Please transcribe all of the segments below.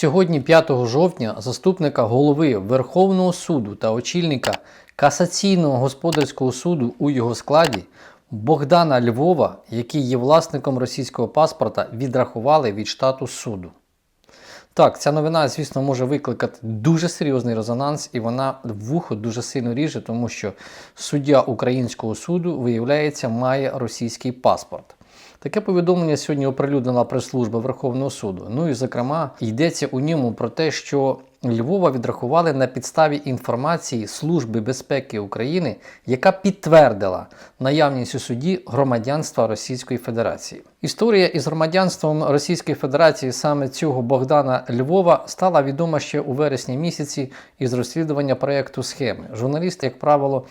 Сьогодні, 5 жовтня, заступника голови Верховного суду та очільника касаційного господарського суду у його складі Богдана Львова, який є власником російського паспорта, відрахували від штату суду. Так, ця новина, звісно, може викликати дуже серйозний резонанс, і вона вухо дуже сильно ріже, тому що суддя українського суду, виявляється, має російський паспорт. Таке повідомлення сьогодні оприлюднила прес-служба Верховного суду. Ну і зокрема йдеться у ньому про те, що Львова відрахували на підставі інформації Служби безпеки України, яка підтвердила наявність у суді громадянства Російської Федерації. Історія із громадянством Російської Федерації саме цього Богдана Львова стала відома ще у вересні місяці із розслідування проєкту схеми. Журналісти, як правило,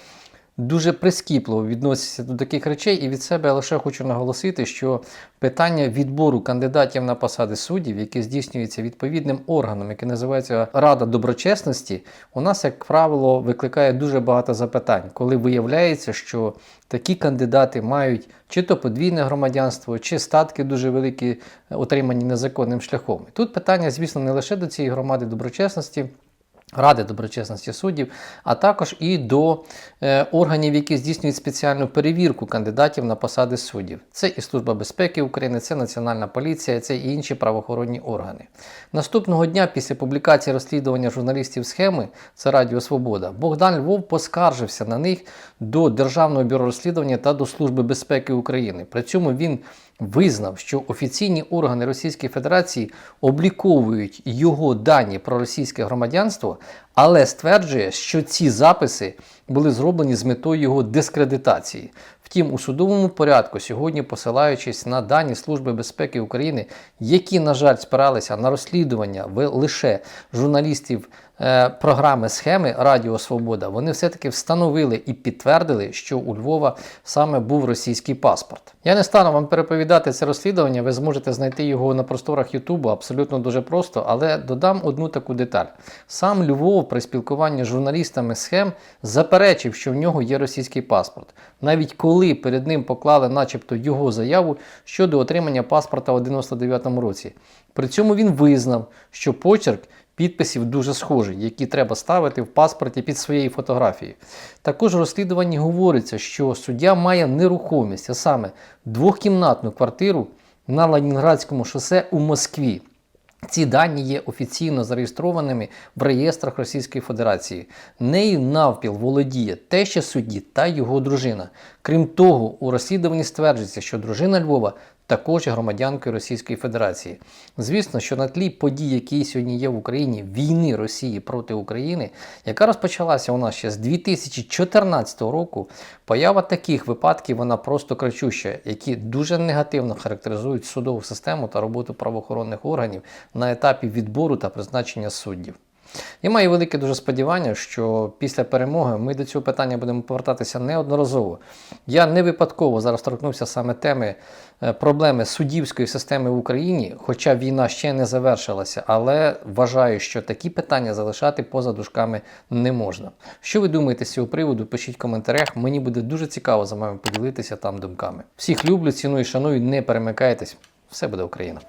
дуже прискіпливо відносяться до таких речей, і від себе я лише хочу наголосити, що питання відбору кандидатів на посади суддів, яке здійснюється відповідним органом, який називається Рада доброчесності, у нас, як правило, викликає дуже багато запитань, коли виявляється, що такі кандидати мають чи то подвійне громадянство, чи статки дуже великі, отримані незаконним шляхом. І тут питання, звісно, не лише до цієї громади доброчесності. Ради доброчесності суддів, а також і до е, органів, які здійснюють спеціальну перевірку кандидатів на посади суддів. Це і Служба безпеки України, це Національна поліція, це і інші правоохоронні органи. Наступного дня, після публікації розслідування журналістів схеми, це Радіо Свобода, Богдан Львов поскаржився на них до Державного бюро розслідування та до Служби безпеки України. При цьому він визнав, що офіційні органи Російської Федерації обліковують його дані про російське громадянство, але стверджує, що ці записи були зроблені з метою його дискредитації. Втім, у судовому порядку сьогодні, посилаючись на дані Служби безпеки України, які, на жаль, спиралися на розслідування лише журналістів е, програми схеми Радіо Свобода, вони все-таки встановили і підтвердили, що у Львова саме був російський паспорт. Я не стану вам переповідати це розслідування, ви зможете знайти його на просторах Ютубу абсолютно дуже просто, але додам одну таку деталь. Сам Львов при спілкуванні з журналістами схем заперечив, що в нього є російський паспорт, навіть коли перед ним поклали, начебто, його заяву щодо отримання паспорта у 99-му році. При цьому він визнав, що почерк підписів дуже схожий, які треба ставити в паспорті під своєю фотографією. Також у розслідуванні говориться, що суддя має нерухомість, а саме двохкімнатну квартиру на Ленінградському шосе у Москві. Ці дані є офіційно зареєстрованими в реєстрах Російської Федерації. Нею навпіл володіє те, що судді та його дружина. Крім того, у розслідуванні стверджується, що дружина Львова також є громадянкою Російської Федерації. Звісно, що на тлі подій, які сьогодні є в Україні, війни Росії проти України, яка розпочалася у нас ще з 2014 року, поява таких випадків вона просто кричуща, які дуже негативно характеризують судову систему та роботу правоохоронних органів на етапі відбору та призначення суддів. Я маю велике дуже сподівання, що після перемоги ми до цього питання будемо повертатися неодноразово. Я не випадково зараз торкнувся саме теми е, проблеми суддівської системи в Україні, хоча війна ще не завершилася, але вважаю, що такі питання залишати поза дужками не можна. Що ви думаєте з цього приводу? Пишіть в коментарях. Мені буде дуже цікаво за вами поділитися там думками. Всіх люблю, ціную, шаную, не перемикайтесь. Все буде Україна!